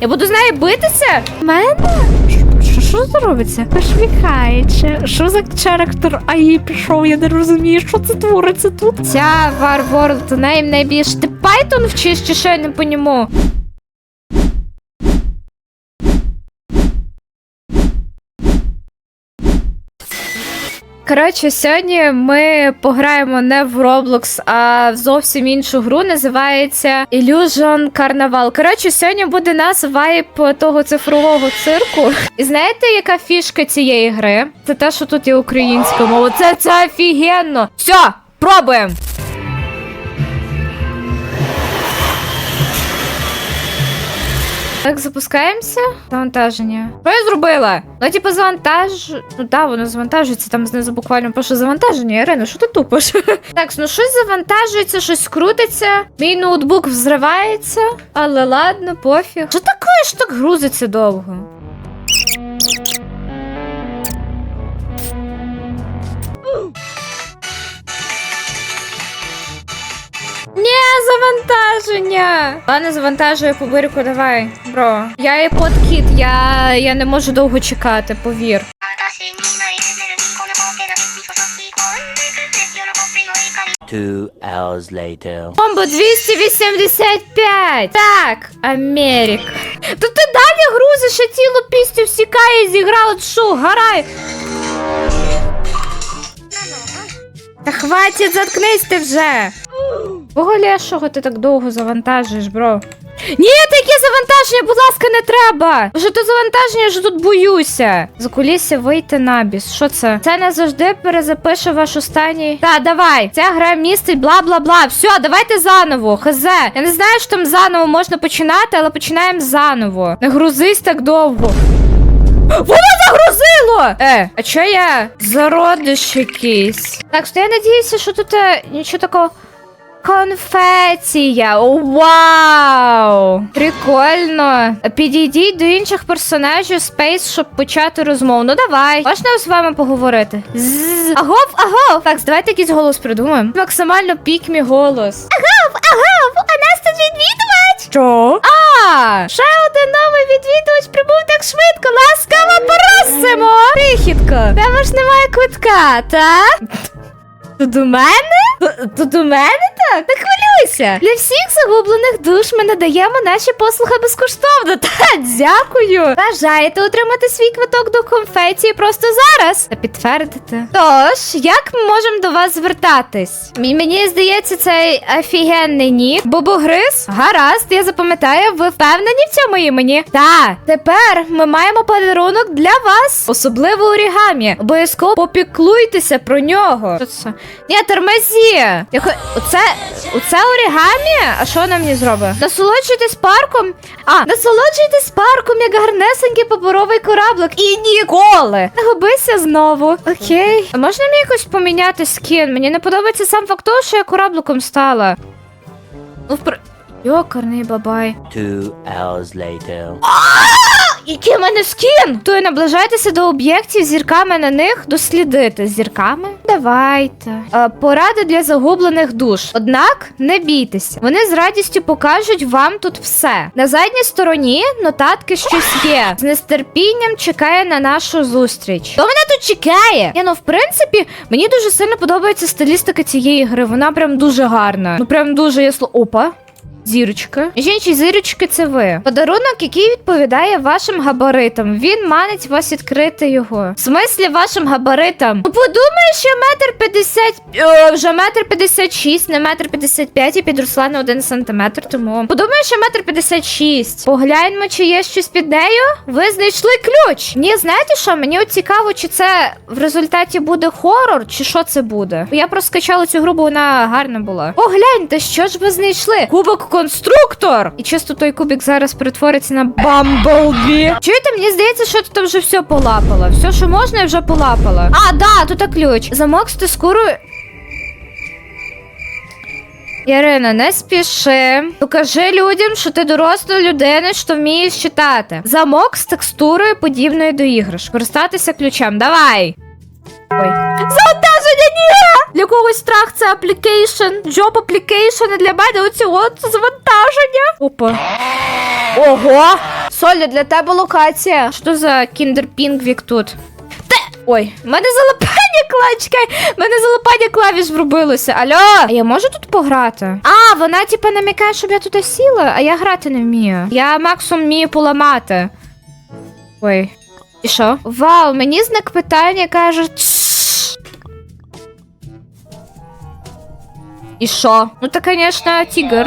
Я буду з нею битися? Мене? Що, це робиться? Посміхається. Що за черектор АІ пішов? Я не розумію, що це твориться тут. Ця Варворд, неї найбільше. Ти Python вчиш чи що я не поніму? Коротше, сьогодні ми пограємо не в Roblox, а в зовсім іншу гру. Називається Illusion Carnival. Коротше, сьогодні буде нас вайп того цифрового цирку. І знаєте, яка фішка цієї гри? Це те, що тут є українська мова. Це, це офігенно. Все, пробуємо. Так, запускаємося. Завантаження. Що я зробила? Ну, типу, завантаж. Ну так, воно завантажується там знизу буквально пише завантаження. Ірина, що ти тупиш? так, ну щось завантажується, щось крутиться. Мій ноутбук взривається, але ладно, пофіг. Що таке ж так грузиться довго? завантаження. Ладно, завантажує побирку, давай, бро. Я є подкіт, я, я не можу довго чекати, повір. Hours later. Бомба 285! Так, Америк. То ти далі грузиш, а тіло пістю всікає, зіграла шу, гарай. Та хватить, заткнись ти вже. Бого лешого ти так довго завантажуєш, бро? Ні, таке завантаження, будь ласка, не треба. Вже то завантаження, я ж тут боюся. За кулісся вийти на біс. Що це? Це не завжди перезапише ваш останній. Та, давай. Ця гра містить бла бла бла. Все, давайте заново. Хазе. Я не знаю, що там заново можна починати, але починаємо заново. Не грузись так довго. Воно загрузило! Е, а чо я зародиш якийсь? Так, що я надіюся, що тут е, нічого такого. Конфетія! О, Вау! Прикольно. Підійдіть до інших персонажів Space, щоб почати розмову. Ну давай. Можна з вами поговорити? З агов, агов! Так, давайте якийсь голос придумаємо. Максимально пікмі голос. Агов, агов! У нас тут відвідувач! Що? А, ще один новий відвідувач прибув так швидко. Ласкаво просимо! Крихітко, тебе ж немає квитка, так? Тут у мене? Т- Тут у мене так? Не хвилюйся. Для всіх загублених душ ми надаємо наші послуги безкоштовно. Та дякую. Бажаєте отримати свій квиток до конфетії просто зараз та підтвердити. Тож, як ми можемо до вас звертатись? Мені здається, цей офігенний нік. Бобогриз? Гаразд, я запам'ятаю, ви впевнені в цьому імені? Так, тепер ми маємо подарунок для вас, особливо орігамі. Обов'язково попіклуйтеся про нього. Що це? Ні, тормозі! Я. Оце, оце орігамі? А що вона мені зробить? Насолоджуйтесь парком. А, насолоджуйтесь парком, як гарнесенький паперовий кораблик. І ніколи! Не губися знову. Окей. А можна мені якось поміняти скін? Мені не подобається сам факт того, що я корабликом стала. Ну, впр... Йокарний бабай. Two hours later. Який в мене скін? То й наближайтеся до об'єктів зірками на них дослідити. Зірками? Давайте. Е, поради для загублених душ. Однак не бійтеся. Вони з радістю покажуть вам тут все. На задній стороні нотатки щось є. З нестерпінням чекає на нашу зустріч. Хто мене тут чекає? Я ну, в принципі, мені дуже сильно подобається стилістика цієї гри. Вона прям дуже гарна. Ну прям дуже я сло. Опа. Зірочка. Жінчі, зірочки, це ви. Подарунок, який відповідає вашим габаритам. Він манить вас відкрити його. В смислі вашим габаритам? Ну, Подумай, що метр п'ятдесят. Вже метр п'ятдесят шість, не метр п'ятдесят п'ять, і підросла на один сантиметр. Тому подумай, що метр п'ятдесят шість. Погляньмо, чи є щось під нею. Ви знайшли ключ. Ні, знаєте що? Мені от цікаво, чи це в результаті буде хорор, чи що це буде. Я просто скачала цю гру, бо вона гарна була. Погляньте, що ж ви знайшли? Кубок конструктор! І чисто той кубик зараз перетвориться на Бамблбі. Чуєте, мені здається, що тут вже все полапала. Все, що можна, я вже полапала. А, да, тут ключ. Замок з текстурою. Ярина, не спіши. Покажи людям, що ти доросла людина, що вмієш читати. Замок з текстурою подібною до іграш. Користатися ключем. Давай. Ой. Ні! Для когось страх це аплікейшн. Джоб аплікейшн, а для мене оці от завантаження. Опа. Ого! Соля, для тебе локація. Що за кіндерпінгвік тут? Те! Ой, в мене залипання клачка! В мене залипання клавіш врубилося. Алло! А я можу тут пограти? А, вона типа намікає, щоб я туди сіла, а я грати не вмію. Я максимум вмію поламати. Ой. І що? Вау, мені знак питання каже. І що? Ну то, звісно, тігр.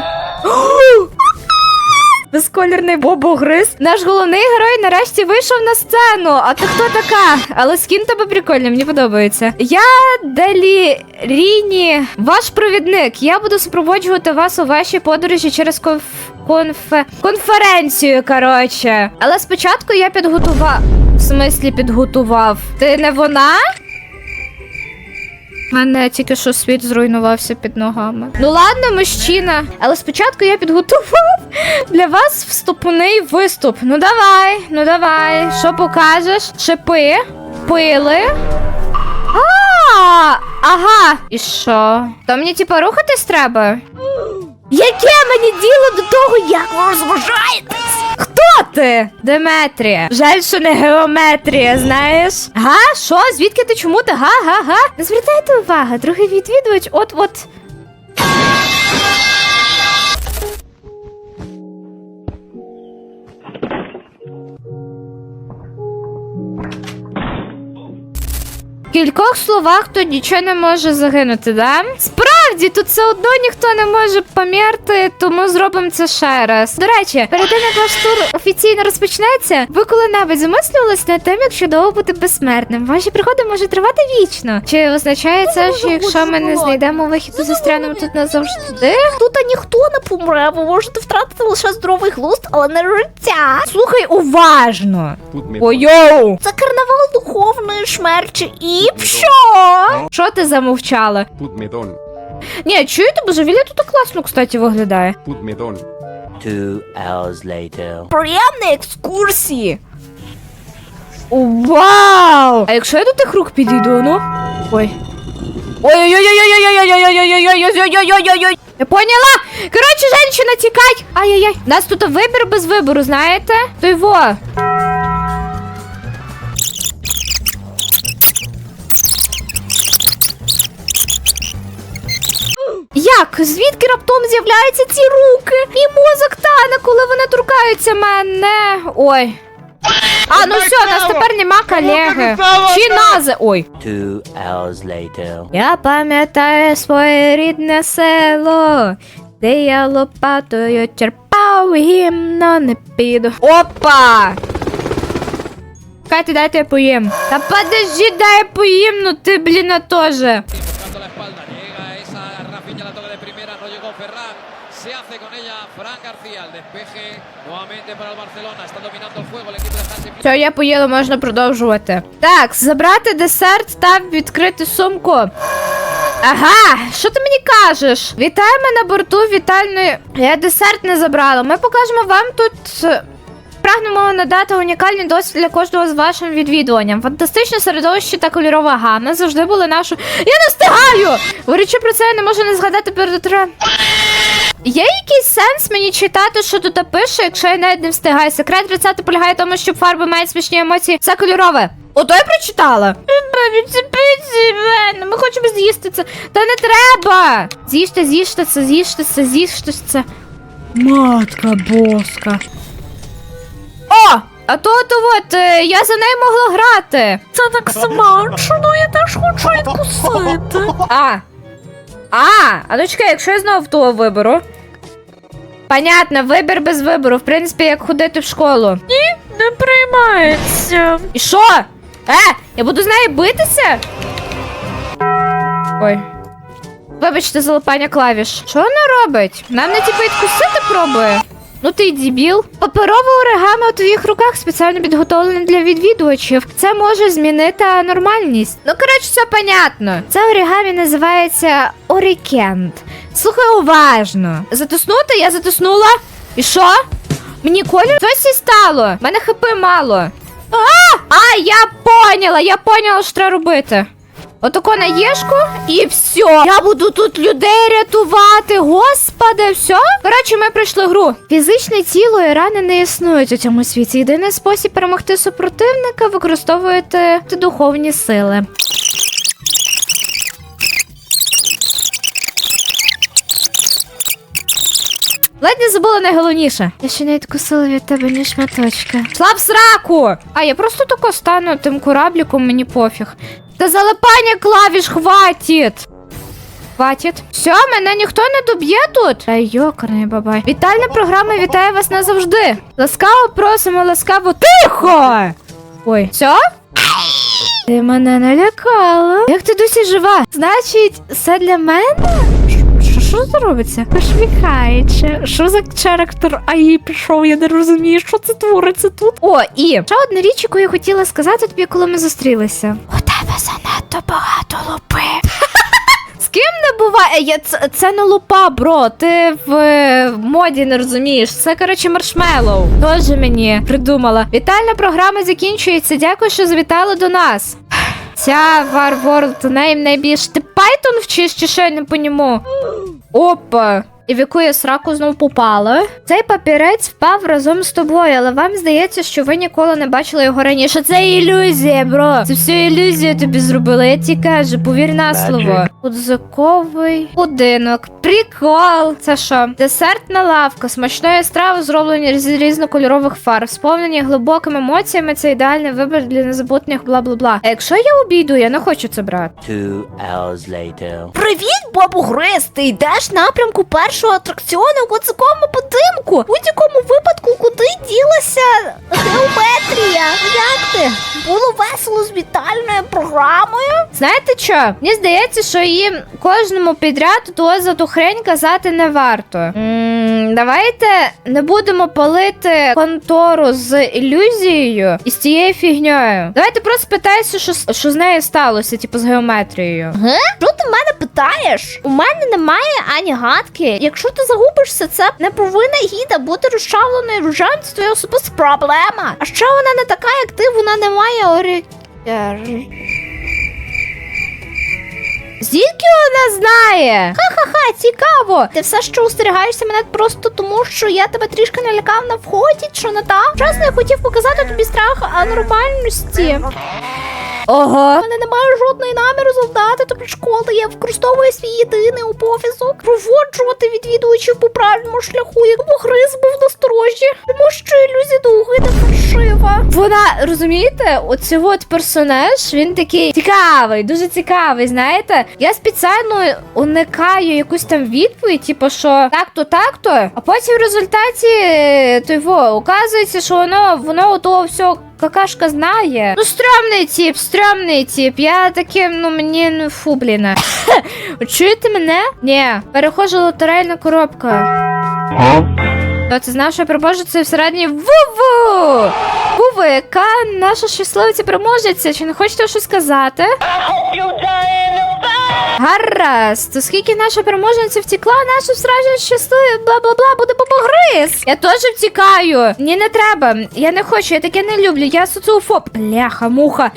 Безколірний бобогриз. Наш головний герой нарешті вийшов на сцену. А ти хто така? Але скін тебе прикольний, мені подобається. Я Делі Ріні, ваш провідник. Я буду супроводжувати вас у вашій подорожі через конф... конфе... конференцію. Коротше. Але спочатку я підготував. В смислі підготував. Ти не вона? У мене тільки що світ зруйнувався під ногами. Ну ладно, мужчина. Але спочатку я підготував для вас вступний виступ. Ну давай, ну давай. Що покажеш? Шипи, пили. А, ага. І що? То мені типа рухатись треба? Яке мені діло до того, як ви розважаєтесь? Хто ти? Деметрія. Жаль, що не геометрія, знаєш? Га? Що? Звідки ти чому ти? Га, га, га? Не звертайте увагу, другий відвідувач, от-от. В кількох словах тут нічого не може загинути, да? Справді, тут все одно ніхто не може померти, тому зробимо це ще раз. До речі, перед тим як ваш тур офіційно розпочнеться, ви коли-небудь замислювались над тим, як чудово бути безсмертним. Ваші приходи можуть тривати вічно. Чи означає це, що якщо ми не знайдемо вихід, то застрянемо тут назавжди? Тут ніхто не помре, ви можете втратити лише здоровий глузд, але не життя. Слухай уважно. Тут Ой-йоу! Це карнавал духовної смерті і що? Що ти замовчала? тут медон, Ні, чуєте, божевілля тут класно, кстати, виглядає. Two hours later. Приємні екскурсії. Вау! А якщо я до тих рук підійду, ну? Ой. Ой-ой-ой-ой-ой-ой-ой-ой-ой-ой-ой-ой-ой-ой-ой-ой. Я поняла! Коротше, женщина, тікай! Ай-яй-яй. У нас тут вибір без вибору, знаєте? То й Як? Звідки раптом з'являються ці руки? Мій мозок тане, коли вони торкаються мене. Ой. А, ну все, у нас тепер нема колеги. Чи нази. Ой. Two hours later. Я пам'ятаю своє рідне село, де я лопатою черпав гімно не піду. Опа! Катя, дайте я поїм. Та подожди, дай я поїм, ну ти, блін, теж. Hace con ella Fran García. El despeje nuevamente para el Barcelona. Está dominando el juego el equipo de Hansi. Все, я поїла, можна продовжувати. Так, забрати десерт та відкрити сумку. Ага, що ти мені кажеш? Вітаємо на борту вітальної. Я десерт не забрала. Ми покажемо вам тут. е, Прагнемо надати унікальний досвід для кожного з вашим відвідуванням. Фантастичне середовище та кольорова гама завжди були нашою. Я не встигаю! Говорячи про це, я не можу не згадати перед утра. Є якийсь сенс мені читати, що тут пише, якщо я навіть не встигаю. Секрет рецепту полягає в тому, що фарби мають смішні емоції. Все кольорове. Ото я прочитала. Ми хочемо з'їсти це. Та не треба. З'їжте, з'їжте це, з'їжте це, з'їжте це. Матка боска. О! А то то от, е, я за нею могла грати. Це так смачно, я теж хочу відкусити. А. А, а ну чекай, якщо я знову того виберу. Понятно, вибір без вибору. В принципі, як ходити в школу. Не приймається. І що? Е, я буду з нею битися? Ой. Вибачте, залипання клавіш. Що вона робить? Нам не типу відкусити пробує. Ну ти й дебіл. Паперове оригами у твоїх руках спеціально підготовлене для відвідувачів. Це може змінити нормальність. Ну, коротше, все понятно. Це оригамі називається Орікенд. Слухай уважно. Затиснути? Я затиснула. І що? Мені колір досі стало. Мене хп мало. А, а, я поняла, я поняла, що треба робити. Отако на єшку і все. Я буду тут людей рятувати. Господи, все. Коротше, ми пройшли гру. Фізичне тіло і рани не існують у цьому світі. Єдиний спосіб перемогти супротивника використовувати духовні сили. Ледь не забула найголовніше. Я ще не відкусила від тебе ні шматочка. Шла сраку! А я просто тако стану тим корабліком, мені пофіг. Та залипання клавіш хватить! Хватить. Все, мене ніхто не доб'є тут. Та йокарний бабай. Вітальна програма вітає вас назавжди. Ласкаво просимо, ласкаво. Тихо! Ой, все? Ти мене налякала. Як ти досі жива? Значить, все для мене? Що, це робиться? Посміхається. Що за черактер АІ пішов? Я не розумію, що це твориться тут. О, і ще одна річ, яку я хотіла сказати тобі, коли ми зустрілися. Тебе занадто багато лупи. З ким не буває? Це, не лупа, бро. Ти в, моді не розумієш. Це, коротше, маршмеллоу. Тоже мені придумала. Вітальна програма закінчується. Дякую, що завітали до нас. Ця War World нейм найбільш. Ти Python вчиш чи що я не ньому? Опа. І в яку я сраку знов попала. Цей папірець впав разом з тобою, але вам здається, що ви ніколи не бачили його раніше. Це ілюзія, бро. Це все ілюзія тобі зробила. Я ті кажу, повір на слово. Кудзаковий будинок. Прикол. Це що? Десертна лавка, смачної страви, зроблені з різнокольорових фарб, сповнені глибокими емоціями. Це ідеальний вибір для незабутніх бла-бла-бла. А якщо я обійду, я не хочу це брати. Two hours later. Привіт, бабу гристи, йдеш в напрямку першого атракціону у цьому будинку. У будь-якому випадку, куди ділася геометрія? Як ти? Було весело з вітальною програмою? Знаєте що? Мені здається, що їм кожному підряд ту за хрень казати не варто. Давайте не будемо палити контору з ілюзією і з цією фігньою. Давайте просто питайся, що, що з нею сталося, типу з геометрією. Ге? Що ти мене питаєш? У мене немає ані гадки. Якщо ти загубишся, це не повинна гіда бути розчавленою в це твоя проблема. А ще вона не така, як ти, вона не має орієнтиру. Звідки вона знає? Ха-ха-ха, цікаво. Ти все ще устерігаєшся мене просто тому, що я тебе трішки налякав на вході, що не так? Чесно, я хотів показати тобі страх анормальності. Ого. У мене немає жодної наміру завдати тобі школи. Я використовую свій єдиний обов'язок проводжувати відвідувачів по правильному шляху, якому Гриз був насторожі, тому що ілюзія довги не фальшива. Вона розумієте, оцей от персонаж, він такий цікавий, дуже цікавий. Знаєте, я спеціально уникаю якусь там відповідь, типу, що так-то, так-то, а потім в результаті е, той во, оказується, що воно воно ото все. Какашка знає. Ну, стрьомний тип, стрьомний тип. Я таким, ну мені ну фу, блін. Чуєте мене? Ні, перехожу лотерейна коробка. То ти знав, що я переможу це всередині Ву-ву! Вова, яка наша щасливиця переможеться? Чи не хочете щось сказати? Гаразд, оскільки наша переможниця втекла, наша справжня щаслива бла-бла-бла буде побогриз. Я теж втікаю. Ні, не треба. Я не хочу, я таке не люблю. Я соціофоб. Бляха, муха.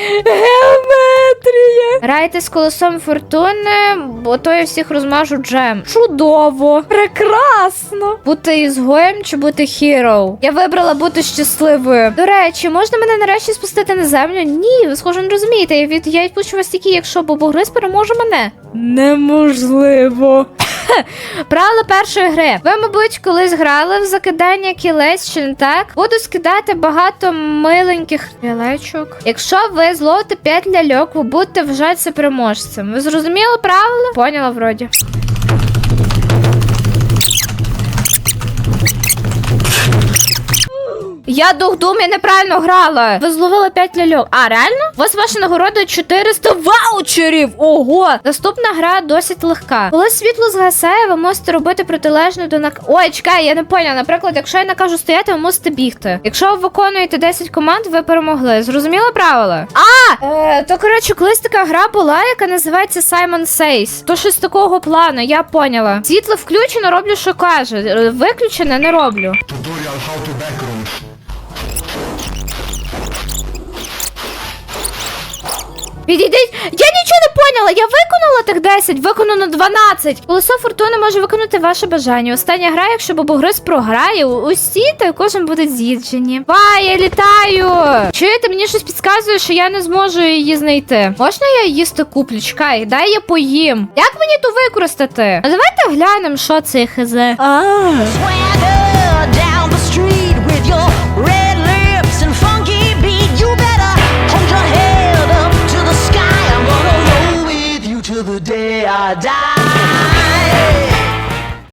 Геометрія. Грайте з колесом фортуни, бо то я всіх розмажу джем. Чудово. Прекрасно. Бути ізгоєм чи бути хіроу? Я вибрала бути щасливою. До речі, можна мене нарешті спустити на землю? Ні, ви схоже не розумієте. Я відпущу вас тільки, якщо Бобогриз переможе мене. Неможливо. Правила першої гри. Ви, мабуть, колись грали в закидання кілець, чи не так? Буду скидати багато миленьких лялечок. Якщо ви зловите 5 ляльок, ви будете вважатися переможцем. Ви зрозуміли правила? Поняла вроді. Я дух-дум, я неправильно грала. Ви зловили 5 ляльок. А, реально? У вас ваша нагорода 400 ваучерів. Ого! Наступна гра досить легка. Коли світло згасає, ви можете робити протилежно до нак... Ой, чекай, я не поняла. Наприклад, якщо я накажу стояти, ви мусите бігти. Якщо ви виконуєте 10 команд, ви перемогли. Зрозуміли правила? А! Е, то коротше, колись така гра була, яка називається Simon Says. То щось такого плану, я поняла. Світло включено, роблю, що каже. Е, Виключене не роблю. tutorial how to. Підійдіть. Я нічого не поняла, я виконала так 10, виконано 12. Колесо фортуни може виконати ваше бажання. Остання гра, якщо бобогриз програє, усі та кожен будуть з'їджені. Вай, я літаю! Чуєте, мені щось підказує, що я не зможу її знайти. Можна я їсти куплю? Чекай, дай я поїм. Як мені то використати? А давайте глянемо, що це хз. die.